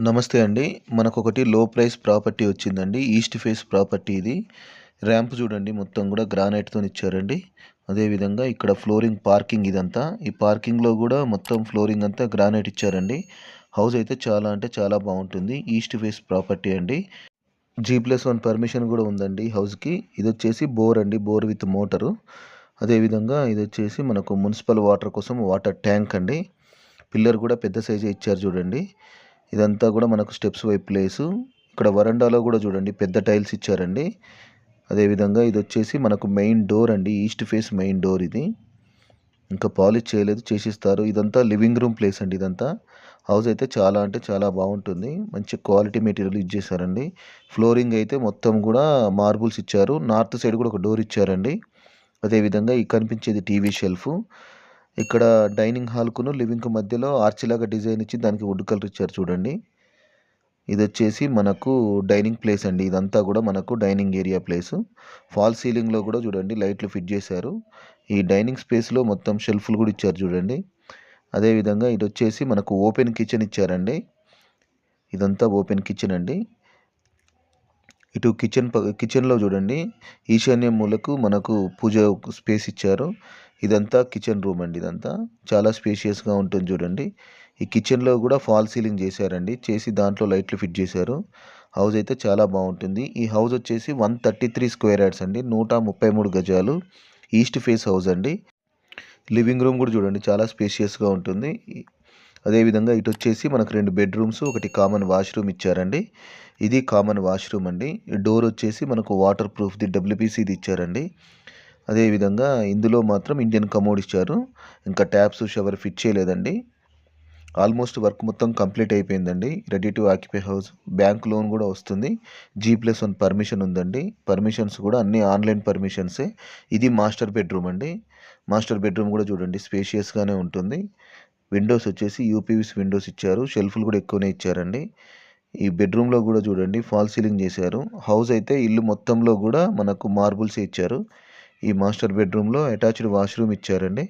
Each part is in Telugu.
నమస్తే అండి. మనకొకటి లో ప్రైస్ ప్రాపర్టీ వచ్చిందండి. ఈస్ట్ ఫేస్ ప్రాపర్టీ ఇది. ర్యాంప్ చూడండి మొత్తం కూడా గ్రానైట్తో ఇచ్చారండి. అదేవిధంగా ఇక్కడ ఫ్లోరింగ్ పార్కింగ్ ఇదంతా. ఈ పార్కింగ్లో కూడా మొత్తం ఫ్లోరింగ్ అంతా గ్రానైట్ ఇచ్చారండి. హౌస్ అయితే చాలా అంటే చాలా బాగుంటుంది. ఈస్ట్ ఫేస్ ప్రాపర్టీ అండి. జీ ప్లస్ వన్ పర్మిషన్ కూడా ఉందండి హౌస్కి ఇది వచ్చేసి బోర్ అండి బోర్ విత్ మోటరు అదేవిధంగా ఇది వచ్చేసి మనకు మున్సిపల్ వాటర్ కోసం వాటర్ ట్యాంక్ అండి. పిల్లర్ కూడా పెద్ద సైజే ఇచ్చారు చూడండి. ఇదంతా కూడా మనకు స్టెప్స్ వైపు ప్లేసు ఇక్కడ వరండాలో కూడా చూడండి పెద్ద టైల్స్ ఇచ్చారండి. అదేవిధంగా ఇది వచ్చేసి మనకు మెయిన్ డోర్ అండి. ఈస్ట్ ఫేస్ మెయిన్ డోర్ ఇది. ఇంకా పాలిష్ చేయలేదు చేసిస్తారు. ఇదంతా లివింగ్ రూమ్ ప్లేస్ అండి ఇదంతా. హౌస్ అయితే చాలా అంటే చాలా బాగుంటుంది. మంచి క్వాలిటీ మెటీరియల్ యూజ్ చేశారండి. ఫ్లోరింగ్ అయితే మొత్తం కూడా మార్బుల్స్ ఇచ్చారు. నార్త్ సైడ్ కూడా ఒక డోర్ ఇచ్చారండి. అదేవిధంగా ఈ కనిపించేది టీవీ షెల్ఫ్ ఇక్కడ డైనింగ్ హాల్కును లివింగ్కు మధ్యలో ఆర్చిలాగా డిజైన్ ఇచ్చి దానికి వుడ్ కలర్ ఇచ్చారు చూడండి. ఇది వచ్చేసి మనకు డైనింగ్ ప్లేస్ అండి. ఇదంతా కూడా మనకు డైనింగ్ ఏరియా ప్లేస్. ఫాల్ సీలింగ్లో కూడా చూడండి లైట్లు ఫిట్ చేశారు. ఈ డైనింగ్ స్పేస్లో మొత్తం షెల్ఫ్లు కూడా ఇచ్చారు చూడండి. అదేవిధంగా ఇది వచ్చేసి మనకు ఓపెన్ కిచెన్ ఇచ్చారండి. ఇదంతా ఓపెన్ కిచెన్ అండి. ఇటు కిచెన్ కిచెన్లో చూడండి ఈశాన్య మూలకు మనకు పూజ స్పేస్ ఇచ్చారు. ఇదంతా కిచెన్ రూమ్ అండి ఇదంతా. చాలా స్పేషియస్గా ఉంటుంది చూడండి. ఈ కిచెన్లో కూడా ఫాల్ సీలింగ్ చేశారండి. చేసి దాంట్లో లైట్లు ఫిట్ చేశారు. హౌస్ అయితే చాలా బాగుంటుంది. ఈ హౌస్ వచ్చేసి one thirty three square yards అండి. నూట ముప్పై మూడు గజాలు ఈస్ట్ ఫేస్ హౌస్ అండి. లివింగ్ రూమ్ కూడా చూడండి చాలా స్పేషియస్గా ఉంటుంది. అదేవిధంగా ఇటు వచ్చేసి మనకు రెండు బెడ్రూమ్స్ ఒకటి కామన్ వాష్రూమ్ ఇచ్చారండి. ఇది కామన్ వాష్రూమ్ అండి. డోర్ వచ్చేసి మనకు వాటర్ ప్రూఫ్ది డబ్ల్యూపీసీది ఇచ్చారండి. అదేవిధంగా ఇందులో మాత్రం ఇండియన్ కమోడ్ ఇచ్చారు. ఇంకా ట్యాప్స్ షవర్ ఫిట్ చేయలేదండి ఆల్మోస్ట్ వర్క్ మొత్తం కంప్లీట్ అయిపోయిందండి. Ready to occupy house. Bank loan కూడా వస్తుంది. జీ ప్లస్ వన్ పర్మిషన్ ఉందండి. పర్మిషన్స్ కూడా అన్ని ఆన్లైన్ పర్మిషన్సే. ఇది మాస్టర్ బెడ్రూమ్ అండి. మాస్టర్ బెడ్రూమ్ కూడా చూడండి. స్పేషియస్గానే ఉంటుంది. విండోస్ వచ్చేసి యూపీవీస్ విండోస్ ఇచ్చారు. షెల్ఫ్లు కూడా ఎక్కువనే ఇచ్చారండి. ఈ బెడ్రూమ్లో కూడా చూడండి. ఫాల్ సీలింగ్ చేశారు. హౌస్ అయితే ఇల్లు మొత్తంలో కూడా మనకు మార్బుల్స్ ఇచ్చారు. ఈ మాస్టర్ బెడ్రూమ్లో అటాచ్డ్ వాష్రూమ్ ఇచ్చారండి.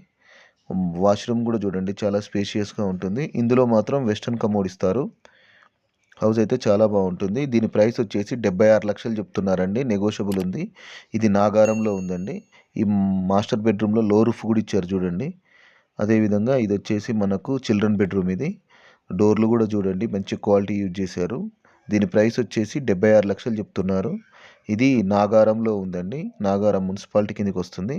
వాష్రూమ్ కూడా చూడండి చాలా స్పేషియస్గా ఉంటుంది. ఇందులో మాత్రం వెస్ట్రన్ కమోడ్ ఇస్తారు. హౌస్ అయితే చాలా బాగుంటుంది. దీని ప్రైస్ వచ్చేసి డెబ్బై ఆరు లక్షలు చెప్తున్నారండి. నెగోషియబుల్ ఉంది. ఇది నాగారంలో ఉందండి. ఈ మాస్టర్ బెడ్రూమ్లో లో రూఫ్ కూడా ఇచ్చారు చూడండి. అదేవిధంగా ఇది వచ్చేసి మనకు చిల్డ్రన్ బెడ్రూమ్ ఇది. డోర్లు కూడా చూడండి మంచి క్వాలిటీ యూజ్ చేశారు. దీని ప్రైస్ వచ్చేసి డెబ్బై ఆరు లక్షలు చెప్తున్నారు. ఇది నాగారంలో ఉందండి. నాగారం మున్సిపాలిటీ కిందకి వస్తుంది.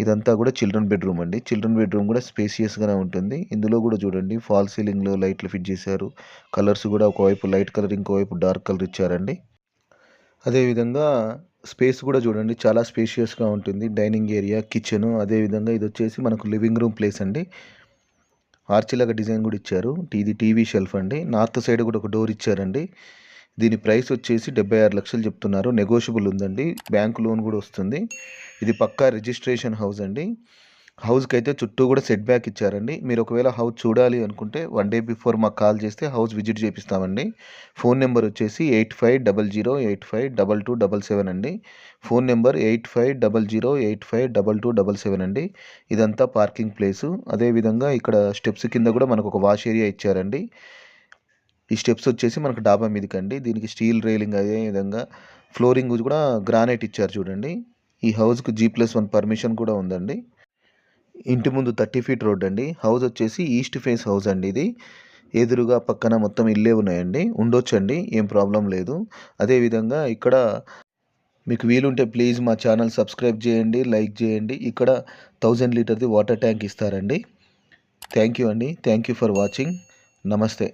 ఇదంతా కూడా చిల్డ్రన్ బెడ్రూమ్ అండి. చిల్డ్రన్ బెడ్రూమ్ కూడా స్పేసియస్గానే ఉంటుంది. ఇందులో కూడా చూడండి ఫాల్ సీలింగ్లో లైట్లు ఫిట్ చేశారు. కలర్స్ కూడా ఒకవైపు లైట్ కలర్ ఇంకోవైపు డార్క్ కలర్ ఇచ్చారండి. అదేవిధంగా స్పేస్ కూడా చూడండి చాలా స్పేషియస్గా ఉంటుంది. డైనింగ్ ఏరియా కిచెన్ అదేవిధంగా ఇది వచ్చేసి మనకు లివింగ్ రూమ్ ప్లేస్ అండి. ఆర్చిలాగా డిజైన్ కూడా ఇచ్చారు. ఇది టీవీ షెల్ఫ్ అండి. నార్త్ సైడ్ కూడా ఒక డోర్ ఇచ్చారండి. దీని ప్రైస్ వచ్చేసి డెబ్బై ఆరు లక్షలు చెప్తున్నారు. నెగోషియబుల్ ఉందండి. బ్యాంక్ లోన్ కూడా వస్తుంది. ఇది పక్కా రిజిస్ట్రేషన్ హౌస్ అండి. హౌస్కి అయితే చుట్టూ కూడా సెట్ బ్యాక్ ఇచ్చారండి. మీరు ఒకవేళ హౌస్ చూడాలి అనుకుంటే వన్ డే బిఫోర్ మాకు కాల్ చేస్తే హౌస్ విజిట్ చేపిస్తామండి. ఫోన్ నెంబర్ వచ్చేసి eight five double zero eight five double two double seven అండి. Phone number eight five double zero eight five double two double seven అండి. ఇదంతా పార్కింగ్ ప్లేసు అదేవిధంగా ఇక్కడ స్టెప్స్ కింద కూడా మనకు ఒక వాష్ ఏరియా ఇచ్చారండి. ఈ స్టెప్స్ వచ్చేసి మనకు డాబా మీదకండి. దీనికి స్టీల్ రైలింగ్ అదే విధంగా ఫ్లోరింగ్ కూడా గ్రానైట్ ఇచ్చారు చూడండి. ఈ హౌస్కి జీ ప్లస్ వన్ పర్మిషన్ కూడా ఉందండి. ఇంటి ముందు థర్టీ ఫీట్ రోడ్ అండి. హౌస్ వచ్చేసి ఈస్ట్ ఫేస్ హౌస్ అండి ఇది. ఎదురుగా పక్కన మొత్తం ఇల్లే ఉన్నాయండి. ఉండొచ్చండి ఏం ప్రాబ్లం లేదు. అదేవిధంగా ఇక్కడ మీకు వీలుంటే ప్లీజ్ మా ఛానల్ సబ్స్క్రైబ్ చేయండి లైక్ చేయండి. ఇక్కడ థౌజండ్ లీటర్ది వాటర్ ట్యాంక్ ఇస్తారండి. థ్యాంక్ యూ అండి. Thank you for watching. నమస్తే.